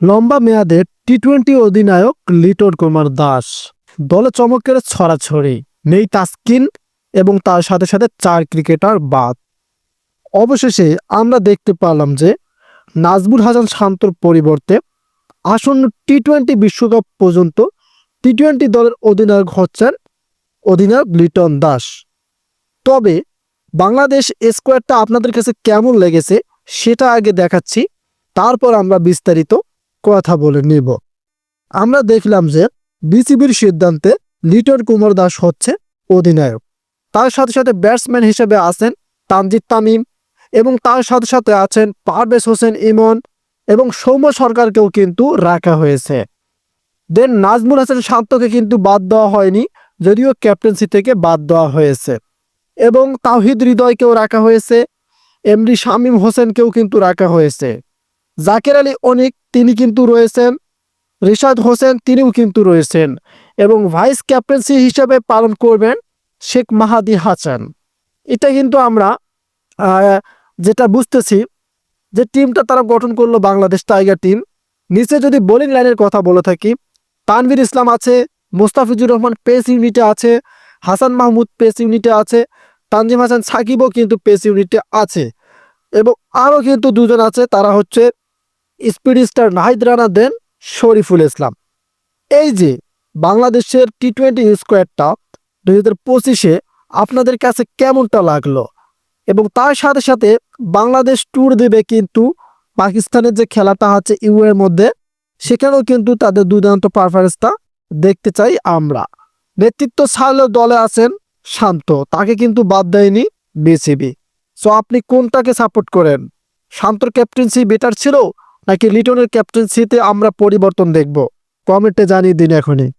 লম্বা মেয়াদের T twenty অধিনায়ক লিটন কুমার দাস। দলে চমকের ছড়াছড়ি, নেই তাস্কিন এবং তার সাথে সাথে চার ক্রিকেটার বাদ। অবশেষে আমরা দেখতে পারলাম যে নাজমুল হাসান শান্তর পরিবর্তে আসন্ন টি টোয়েন্টি বিশ্বকাপ পর্যন্ত টি টোয়েন্টি দলের অধিনায়ক হচ্ছেন অধিনায়ক লিটন দাস। তবে বাংলাদেশ স্কোয়াডটা আপনাদের কাছে কেমন লেগেছে সেটা আগে দেখাচ্ছি, তারপর আমরা বিস্তারিত কথা বলে নিব। আমরা দেখলাম যে বিসিবির সিদ্ধান্তে লিটন কুমার দাস হচ্ছে অধিনায়ক। তার সাথে সাথে ব্যাটসম্যান হিসেবে আছেন তানজিদ তামিম এবং তার সাথে সাথে আছেন পারভেজ হোসেন ইমন এবং সৌম্য সরকারকেও কিন্তু রাখা হয়েছে। দেন নাজমুল হাসান শান্তকে কিন্তু বাদ দেওয়া হয়নি, যদিও ক্যাপ্টেন্সি থেকে বাদ দেওয়া হয়েছে। এবং তাওহিদ হৃদয়কেও রাখা হয়েছে, এমডি শামীম হোসেনকেও কিন্তু রাখা হয়েছে। জাকের আলী অনিক তিনি কিন্তু রয়েছেন, রিশাদ হোসেন তিনিও কিন্তু রয়েছেন এবং ভাইস ক্যাপ্টেন্সি হিসেবে পালন করবেন শেখ মাহাদি হাসান। এটা কিন্তু আমরা যেটা বুঝতেছি যে টিমটা তারা গঠন করল বাংলাদেশ টাইগার টিম। নিচে যদি বোলিং লাইনের কথা বলে থাকি, তানভীর ইসলাম আছে, মোস্তাফিজুর রহমান পেস ইউনিটে আছে, হাসান মাহমুদ পেস ইউনিটে আছে, তানজিম হাসান সাকিবও কিন্তু পেস ইউনিটে আছে এবং আরও কিন্তু দুজন আছে, তারা হচ্ছে speed star Nahid Rana, then Shariful Islam. এই যে বাংলাদেশের টি টোয়েন্টি স্কোয়াডটা দুই হাজার পঁচিশে আপনাদের কাছে কেমনটা লাগল? এবং তার সাথে সাথে বাংলাদেশ ট্যুর দেবে কিন্তু পাকিস্তানের যে খেলাটা আছে ইউ এর মধ্যে, সেখানেও কিন্তু তাদের দুর্দান্ত পারফরমেন্সটা দেখতে চাই আমরা। নেতৃত্ব ছাড়লেও দলে আছেন শান্ত, তাকে কিন্তু বাদ দেয়নি বিসিবি। সো আপনি কোনটাকে সাপোর্ট করেন? শান্তর ক্যাপ্টেন্সি বেটার ছিল? নাকি লিটনের ক্যাপ্টেন্সিতে আমরা পরিবর্তন দেখব? কমেন্টে জানিয়ে দিন এখনই।